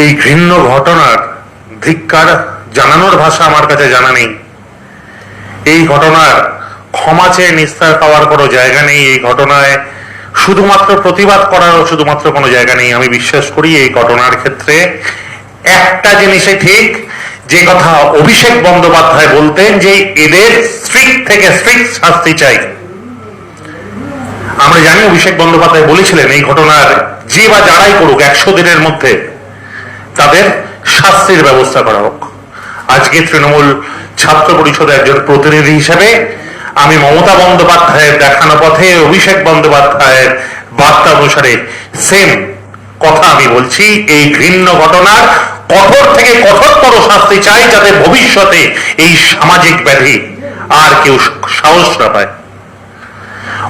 এই ঘৃণ্য ঘটনার ধিক্কার জানানোর ভাষা আমার কাছে জানা নেই। এই ঘটনার ক্ষমা চেয়ে নিস্তার পাওয়ার কোনো জায়গা নেই। এই ঘটনায় শুধুমাত্র প্রতিবাদ করারও শুধুমাত্র কোনো জায়গা নেই। আমি বিশ্বাস করি এই ঘটনার ক্ষেত্রে একটা জিনিসে ঠিক, যে কথা অভিষেক বন্দ্যোপাধ্যায় বলতেন যে এদের স্ট্রিক্ট থেকে স্ট্রিক্ট শাস্তি চাই। আমরা জানি অভিষেক বন্দ্যোপাধ্যায় বলেছিলেন, এই ঘটনার যে বা যারাই করুক, একশো দিনের মধ্যে তাদের শাস্তির ব্যবস্থা করা হোক। আজকে তৃণমূল ছাত্র পরিষদের একজন প্রতিনিধি হিসেবে আমি মমতা বন্দ্যোপাধ্যায়ের দেখানো পথে, অভিষেক বন্দ্যোপাধ্যায়ের বার্তা অনুসারে সেম কথা আমি বলছি, এই ঘৃণ্য ঘটনার কঠোর থেকে কঠোরতর শাস্তি চাই যাতে ভবিষ্যতে এই সামাজিক ব্যাধি আর কেউ সাহস না পায়।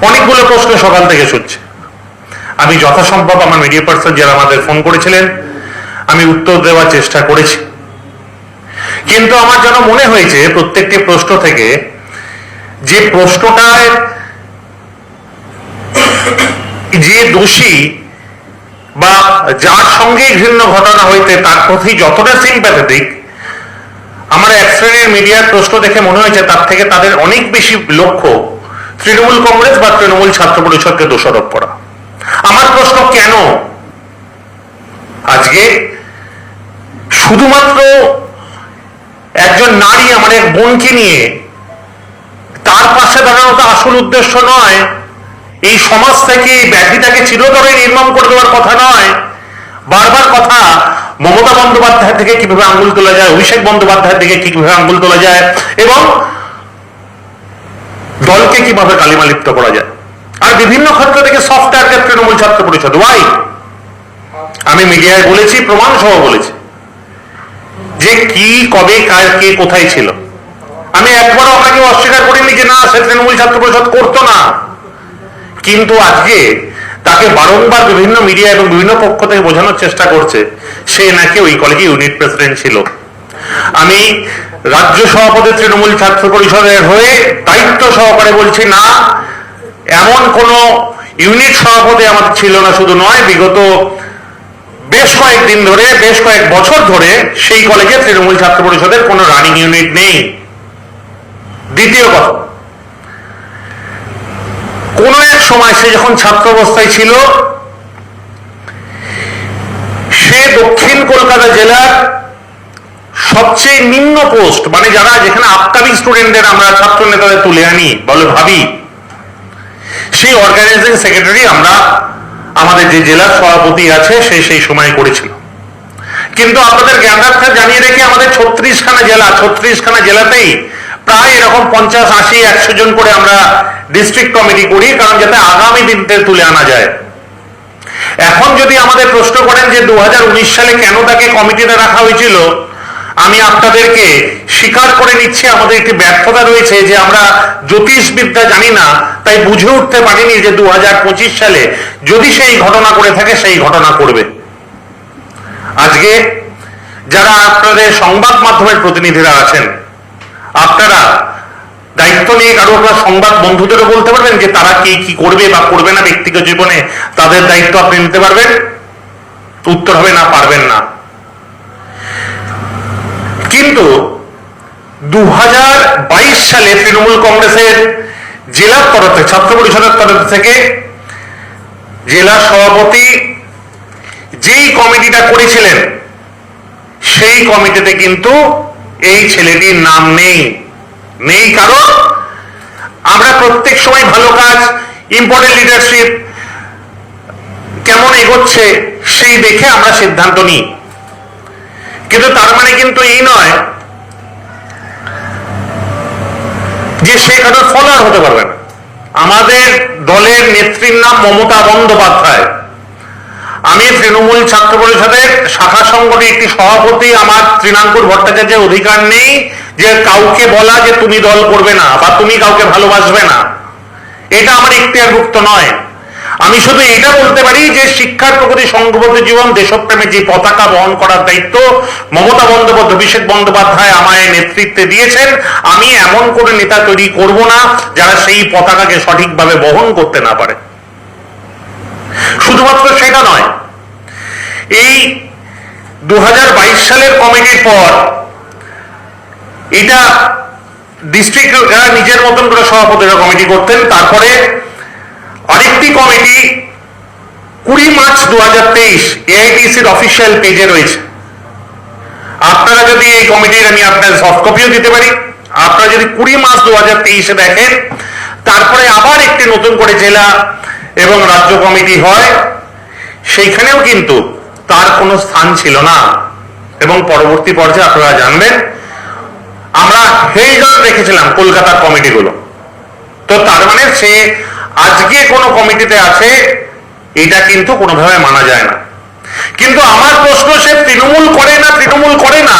অনেকগুলো প্রশ্ন সকাল থেকে শুনছে। আমি যথাসম্ভব আমার মিডিয়া পার্সন যারা আমাদের ফোন করেছিলেন আমি উত্তর দেওয়ার চেষ্টা করেছি। কিন্তু আমার যেন মনে হয়েছে, প্রত্যেকটি প্রশ্ন থেকে যে প্রশ্নটায় যে দোষী বা যার সঙ্গে ঘৃণ্য ঘটনা হইতে তার প্রতি যতটা সিম্প্যাথেটিক আমার এক শ্রেণির মিডিয়ার প্রশ্ন দেখে মনে হয়েছে তার থেকে তাদের অনেক বেশি লক্ষ্য তৃণমূল কংগ্রেস বা তৃণমূল ছাত্র পরিষদকে দোষারোপ করা। আমার প্রশ্ন কেন? আজকে শুধুমাত্র একজন নারী, আমার এক বোনকে নিয়ে। তার পাশে দাঁড়ানো তো আসল উদ্দেশ্য নয়। এই সমাজ থেকে এই ব্যাধিটাকে চিরতরে নির্মম করে দেওয়ার কথা নয়। বারবার কথা, মমতা বন্দ্যোপাধ্যায় থেকে কীভাবে আঙ্গুল তোলা যায়, অভিষেক বন্দ্যোপাধ্যায় থেকে কীভাবে আঙ্গুল তোলা যায়, এবং দলকে কীভাবে কালিমালিপ্ত করা যায়। আর বিভিন্ন ক্ষেত্র থেকে সফটওয়্যার ক্ষেত্রে তৃণমূল ছাত্র পরিষদ। ওয়াই আমি মিডিয়ায় বলেছি প্রমাণ সহ বলেছি। যে কি, কবে, কার, কে, কোথায় ছিল। আমি একবারও আপনাকে অস্বীকার করিনি যে না, সে তৃণমূল ছাত্র পরিষদ করতো না। কিন্তু আজকে তাকে বারংবার বিভিন্ন মিডিয়া এবং বিভিন্ন পক্ষ থেকে বোঝানোর চেষ্টা করছে, সে নাকি ওই কলেজে ইউনিট প্রেসিডেন্ট ছিল। আমি রাজ্য সভাপতি তৃণমূল ছাত্র পরিষদের হয়ে দায়িত্ব সহকারে বলছি, না, এমন কোন ইউনিট সভাপতি আমাদের ছিল না, শুধু নয়, বিগত বেশ কয়েকদিন ধরে, বেশ কয়েক বছর ধরে সেই কলেজে তৃণমূল ছাত্র পরিষদের কোনো রানিং ইউনিট নেই। দ্বিতীয় কথা, কোন এক সময় সে যখন ছাত্র অবস্থায় ছিল, সে দক্ষিণ কলকাতা জেলার সবচেয়ে নিম্ন পোস্ট মানে যারা যেখানে আপকামিং স্টুডেন্টদের আমরা ছাত্র নেতাদের তুলে আনি, বলে ভাবি, সেই অর্গানাইজিং সেক্রেটারি আমরা আমাদের যে জেলার সভাপতি আছে, সে সেই সময় করেছিল। কিন্তু আপনাদের জ্ঞান জ্ঞানার্থে জানিয়ে রেখে আমাদের ছত্রিশখানা জেলা, ছত্রিশখানা জেলাতেই প্রায় এরকম পঞ্চাশ, আশি, একশো জন করে আমরা ডিস্ট্রিক্ট কমিটি করি, কারণ যাতে আগামী দিনতে তুলে আনা যায়। এখন যদি আমাদের প্রশ্ন করেন যে দু হাজার উনিশ সালে কেন তাকে কমিটিতে রাখা হয়েছিল আমি আপনাদেরকে স্বীকার করে নিচ্ছি, আমাদের একটি ব্যর্থতা রয়েছে যে আমরা জ্যোতিষবিদ্যা জানি না, তাই বুঝে উঠতে পারিনি যে দু হাজার পঁচিশ সালে যদি সেই ঘটনা করে থাকে, সেই ঘটনা করবে। আজকে যারা আপনাদের সংবাদ মাধ্যমের প্রতিনিধিরা আছেন, আপনারা দায়িত্ব নিয়ে কারও আপনার সংবাদ বন্ধুদেরও বলতে পারবেন যে তারা কি কি করবে বা করবে না ব্যক্তিগত জীবনে, তাদের দায়িত্ব আপনি নিতে পারবেন। উত্তর হবে না, পারবেন না কিন্তু দু হাজার বাইশ সালে তৃণমূল কংগ্রেসের জেলার তরফে ছাত্র পরিষদের তরফ থেকে জেলা সভাপতি যেই কমিটিটা করেছিলেন, সেই কমিটিতে কিন্তু এই ছেলেটির নাম নেই। নেই কারণ আমরা প্রত্যেক সময় ভালো কাজ ইম্পর্টেন্ট লিডারশিপ কেমন এগোচ্ছে সেই দেখে আমরা সিদ্ধান্ত নিই। কিন্তু তার মানে কিন্তু এই নয় যে সে কারও ফলোয়ার হতে পারবে না আমাদের দলের নেত্রীর নাম মমতা বন্দ্যোপাধ্যায়। আমি তৃণমূল ছাত্র পরিষদের শাখা সংগঠনের একটি সভাপতি, আমার তৃণাঙ্কুর ভট্টাচার্যের অধিকার নেই যে কাউকে বলা যে তুমি দল করবে না বা তুমি কাউকে ভালোবাসবে না। এটা আমার ইখতিয়ারভুক্ত নয়। আমি শুধু এটা বলতে পারি যে শিক্ষার প্রগতি সংঘবদ্ধ জীবন, দেশপ্রেমে যে পতাকা বহন করার দায়িত্ব মমতা বন্দ্যোপাধ্যায়, অভিষেক বন্দ্যোপাধ্যায় আমায় নেতৃত্বে দিয়েছেন, আমি এমন করে নেতা তৈরি করব না যারা সেই পতাকাকে সঠিকভাবে বহন করতে না পারে। শুধুমাত্র সেটা নয়, এই দু হাজার বাইশ সালের কমিটির পর এটা ডিস্ট্রিক্ট নিজের মতন করে সভাপতিরা কমিটি করতেন, তারপরে আরেকটি কমিটি কুড়ি মার্চ দু হাজার তেইশ এআইটিসির অফিসিয়াল পেজে রয়েছে। আপনারা যদি এই কমিটির আমি আপনার সফট কপিও দিতে পারি। আপনারা যদি কুড়ি মার্চ দু হাজার তেইশে দেখেন, তারপরে আবার একটি নতুন করে জেলা এবং রাজ্য কমিটি হয়, সেইখানেও কিন্তু তার কোনো স্থান ছিল না। এবং পরবর্তী পর্যায়ে আপনারা জানবেন, আমরা হেলডন রেখেছিলাম কলকাতার কমিটিগুলো। তো তার মানে সে আজকে কোনো কমিটিতে আছে এটা কিন্তু কোনোভাবে মানা যায় না। কিন্তু আমার প্রশ্ন, সে তৃণমূল করে না, তৃণমূল করে না?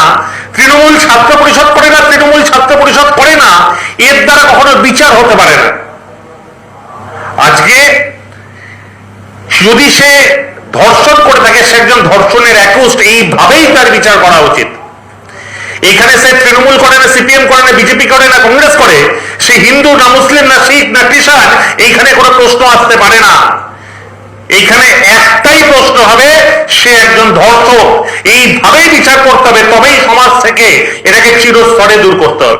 তৃণমূল ছাত্র পরিষদ করে না, তৃণমূল ছাত্র পরিষদ করে না? এর দ্বারা কখনো বিচার হতে পারে না। আজকে যদি সে ধর্ষণ করে থাকে, সে একজন ধর্ষণের একুস্ট এইভাবেই তার বিচার করা উচিত। এখানে সে তৃণমূল করে না, সিপিএম করে না, বিজেপি করে না, কংগ্রেস করে, সে হিন্দু না, মুসলিম না, শিখ এইখানে কোনো প্রশ্ন আসতে পারে না। এইখানে একটাই প্রশ্ন হবে, সে একজন ধর্ষক। এইভাবেই বিচার করতে হবে, তবেই সমাজ থেকে এটাকে চিরস্তরে দূর করতে হবে।